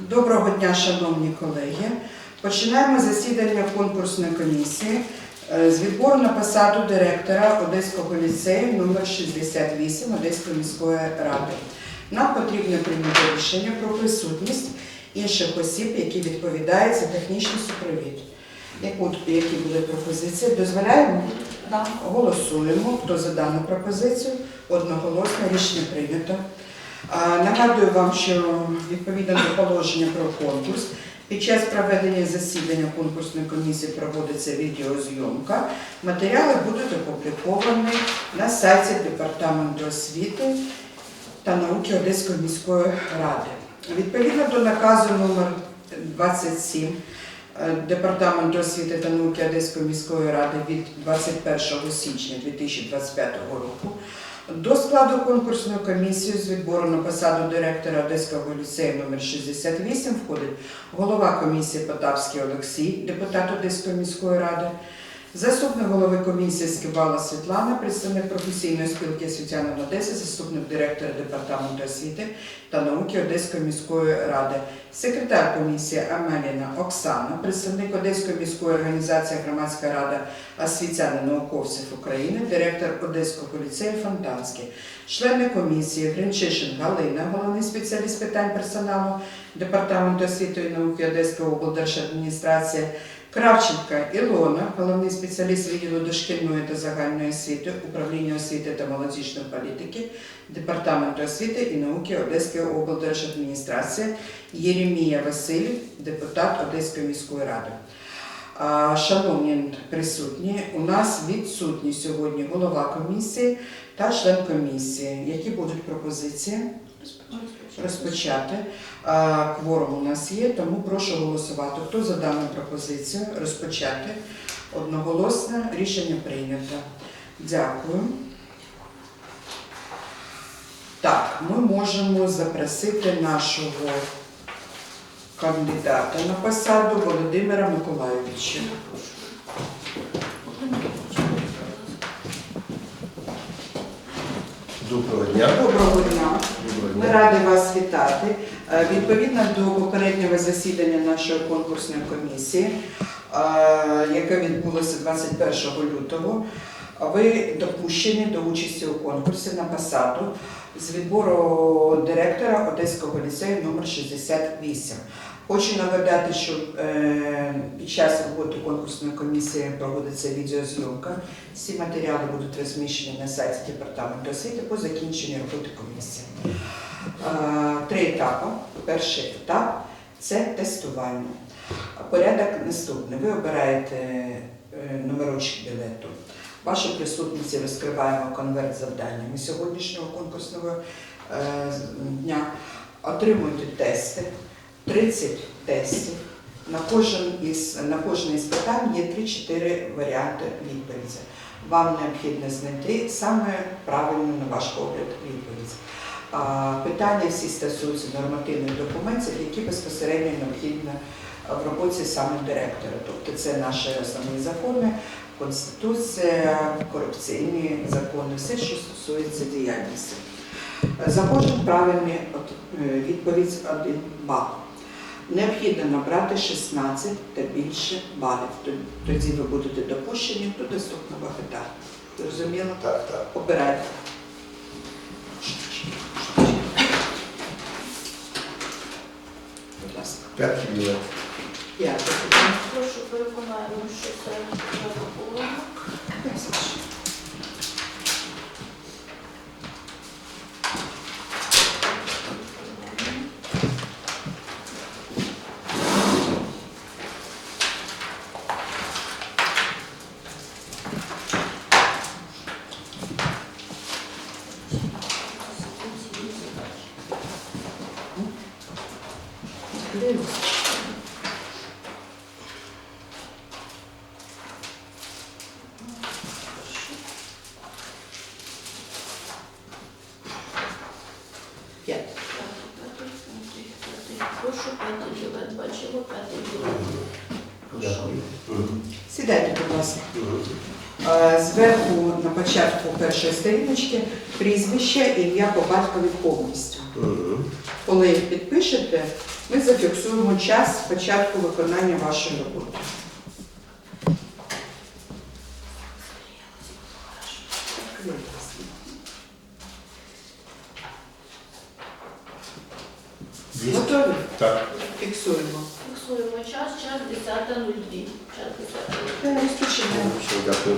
Доброго дня, шановні колеги. Починаємо засідання конкурсної комісії е, з відбору на посаду директора Одеського ліцею номер 68 Одеської міської ради. Нам потрібно прийняти рішення про присутність інших осіб, які відповідають за технічний супровід. Які були пропозиції? Дозволяємо? Да. Голосуємо. Хто за дану пропозицію? Одноголосно рішення прийнято. Нагадую вам, що відповідно до положення про конкурс, під час проведення засідання конкурсної комісії проводиться відеозйомка. Матеріали будуть опубліковані на сайті Департаменту освіти та науки Одеської міської ради. Відповідно до наказу номер 27 е, Департаменту освіти та науки Одеської міської ради від 21 січня 2025 року до складу конкурсної комісії з відбору на посаду директора Одеського ліцею номер 68 входить голова комісії Потапський Олексій, депутат Одеської міської ради, заступник голови комісії Скибала Світлана, представник професійної спілки освітянин Одеси, заступник директора департаменту освіти та науки Одеської міської ради, секретар комісії Амеліна Оксана, представник Одеської міської організації Громадська рада освітян і науковців України, директор Одеського ліцею Фонтанський, члени комісії Гринчишин Галина, головний спеціаліст питань персоналу Департаменту освіти і науки Одеської облдержадміністрації, Кравченка Ілона, головний спеціаліст відділу дошкільної та загальної освіти, управління освіти та молодіжної політики, Департаменту освіти і науки Одеської облдержадміністрації, Єремія Василь, депутат Одеської міської ради. Шановні присутні, у нас відсутні сьогодні голова комісії та член комісії. Які будуть пропозиції? Розпочати. Кворум у нас є, тому прошу голосувати. Хто за дану пропозицію? Розпочати. Одноголосно рішення прийнято. Дякую. Так, ми можемо запросити нашого кандидата на посаду Володимира Миколайовича. Доброго дня. Доброго дня. Доброго Ми раді вас вітати. Е, Відповідно до попереднього засідання нашої конкурсної комісії, е, яке відбулося 21 лютого, ви допущені до участі у конкурсі на посаду з відбору директора Одеського ліцею номер 68. Хочу нагадати, що е, під час роботи конкурсної комісії проводиться відеозйомка. Всі матеріали будуть розміщені на сайті департаменту освіти по закінченню роботи комісії. Е, Три етапи. Перший етап це тестування. Порядок наступний. Ви обираєте е, номерочок білету. Вашій присутності розкриваємо конверт з завданнями сьогоднішнього конкурсного е, дня. Отримуєте тести, 30 тестів. На кожен із на кожне із питань є 3-4 варіанти відповіді. Вам необхідно знайти саме правильну, на ваш погляд, відповідь. Питання всі стосуються нормативних документів, які безпосередньо необхідні в роботі саме директора. Тобто це наші основні закони, конституція, корупційні закони, все, що стосується діяльності. За кожен правильний е, відповідь 1 бал. Необхідно набрати 16 та більше балів. Тоді ви будете допущені до наступного етапу. Зрозуміло? Так, так. Обирайте. Будь хвилин. Прошу переконаємо, що це запаковано. питання. П'яте. Прошу п'ятий білет. Бачимо п'ятий білет. Прошу. Дякую. Сідайте, будь ласка. Мгм. Е, Зверху на початку першої сторіночки прізвище, ім'я по батькові повністю. Угу. Коли підпишете, ми зафіксуємо час початку виконання вашої роботи. Готові? Так. Фіксуємо. Фіксуємо час, час 10.02. Час 10.02. Та, Все, Дякую.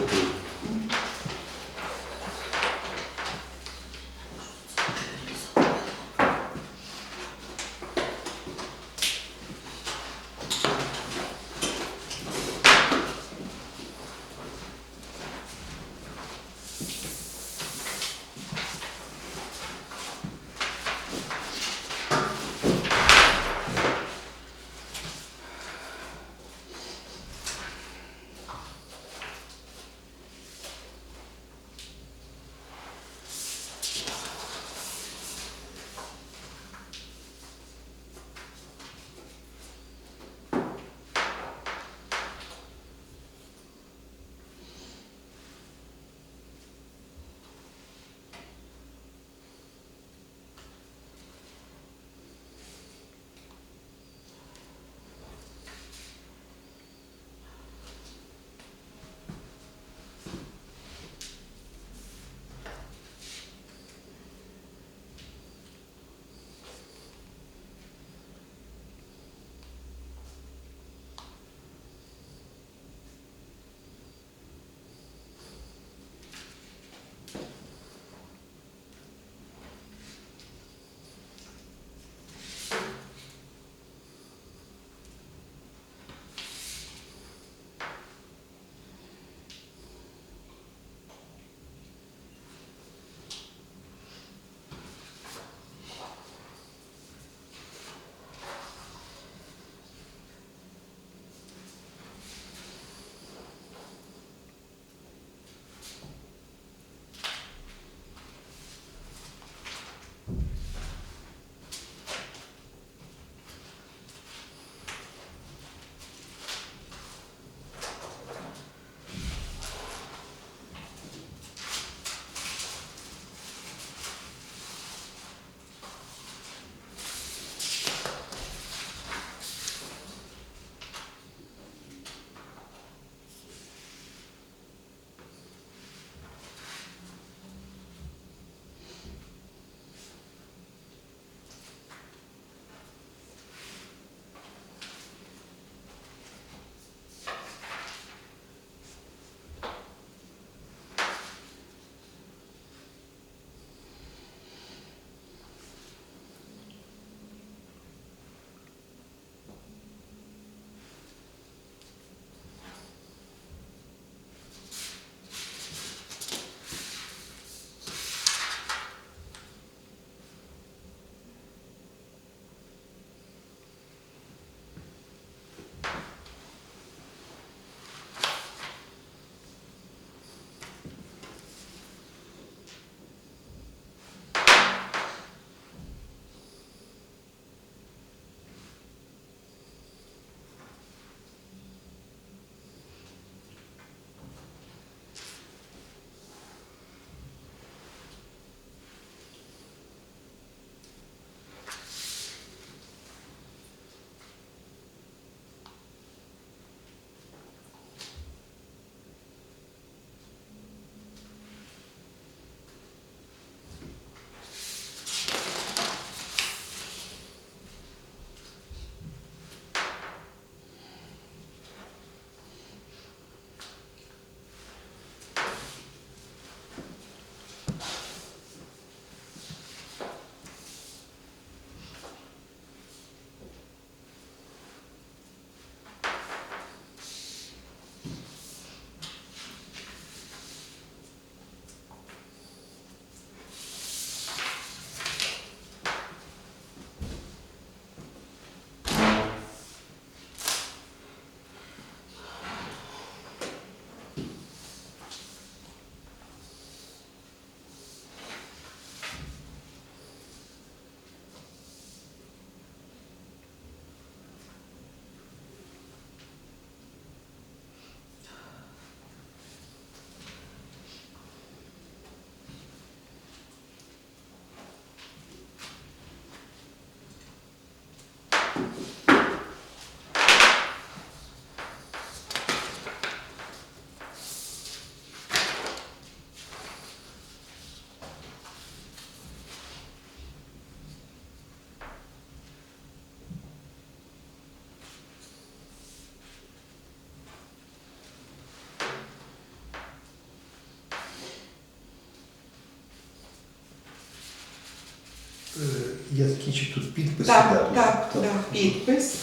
Я закінчив тут підпис. і Так, так, так. Підпис,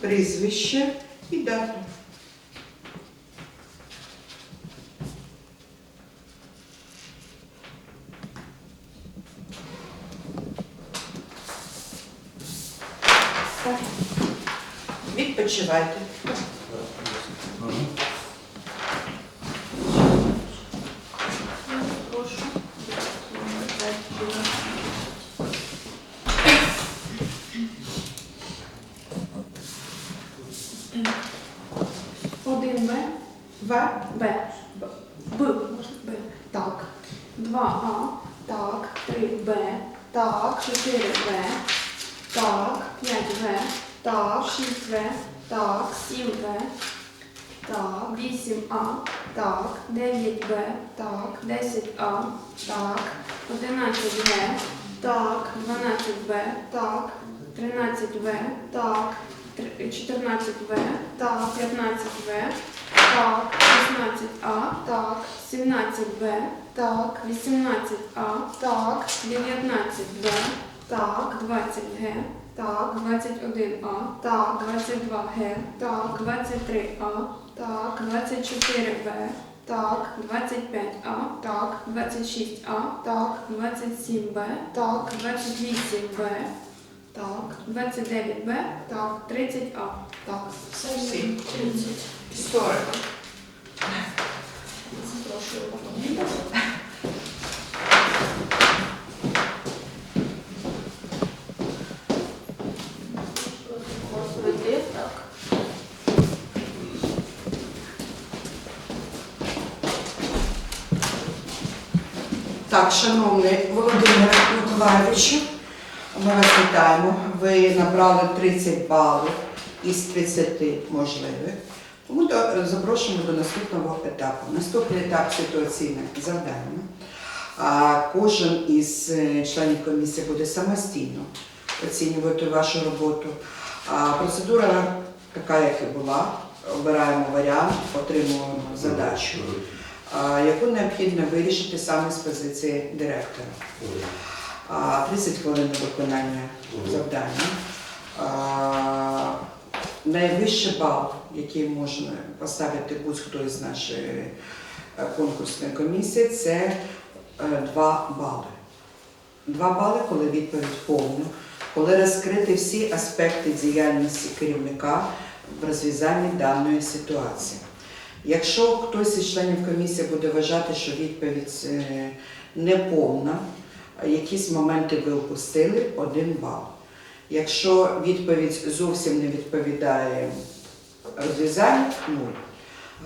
прізвище і дату. Так. Відпочивайте. Прошу. Один Б, Ва. Б, Б, Б, Б, так. Два А, так. Три Б, так. Чотири Б, так. П'ять В, так. Шість В, так. Сім В, так. Вісім А, так. Дев'ять Б, так. Десять А, так. Одинадцять В, так. Дванадцять Б, так. Тринадцять В, так. 14 В, так, 15 В, так, 16 А, так, 17 Б, так, 18 А, так, 19 Б, так, 20 Г, так, 21 А, так, 22 Г, так, 23 А, 24 Б, так, 25 А, так, 26 А, так, 27 Б, так, 28 Б, так, 29 Б, так, 30 А, так. Всі. 30. Історик. Запрошую. Господи, Так, шановний Володимир Миколайовичу, ми вас вітаємо. Ви набрали 30 балів із 30 можливих. Тому запрошуємо до наступного етапу. Наступний етап ситуаційне завдання. А кожен із е, членів комісії буде самостійно оцінювати вашу роботу. А процедура така, як і була. Обираємо варіант, отримуємо задачу яку необхідно вирішити саме з позиції директора. 30 хвилин на виконання завдання. Найвищий бал, який можна поставити будь-хто із нашої е, конкурсної комісії, це 2 бали. 2 бали, коли відповідь повна, коли розкриті всі аспекти діяльності керівника в розв'язанні даної ситуації. Якщо хтось із членів комісії буде вважати, що відповідь е, неповна, якісь моменти ви опустили, один бал. Якщо відповідь зовсім не відповідає розв'язанню, нуль.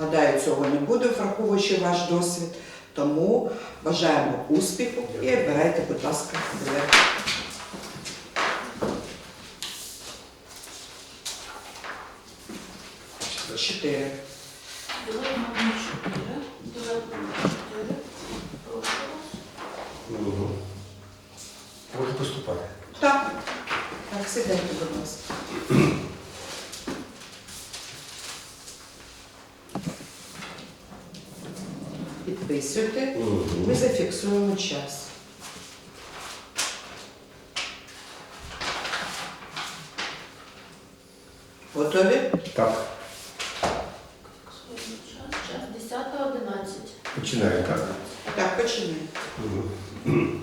Гадаю, цього не буде, враховуючи ваш досвід. Тому бажаємо успіху і обирайте, будь ласка, директора. Чотири. Білет номер 4. Білет номер 4. Прошу вас. Можу поступати. Так. Так, сідайте, будь ласка. Підписуйте. Ми зафіксуємо час. Готові? Так, час. Час 10.11. починаю, так? Так, починаємо.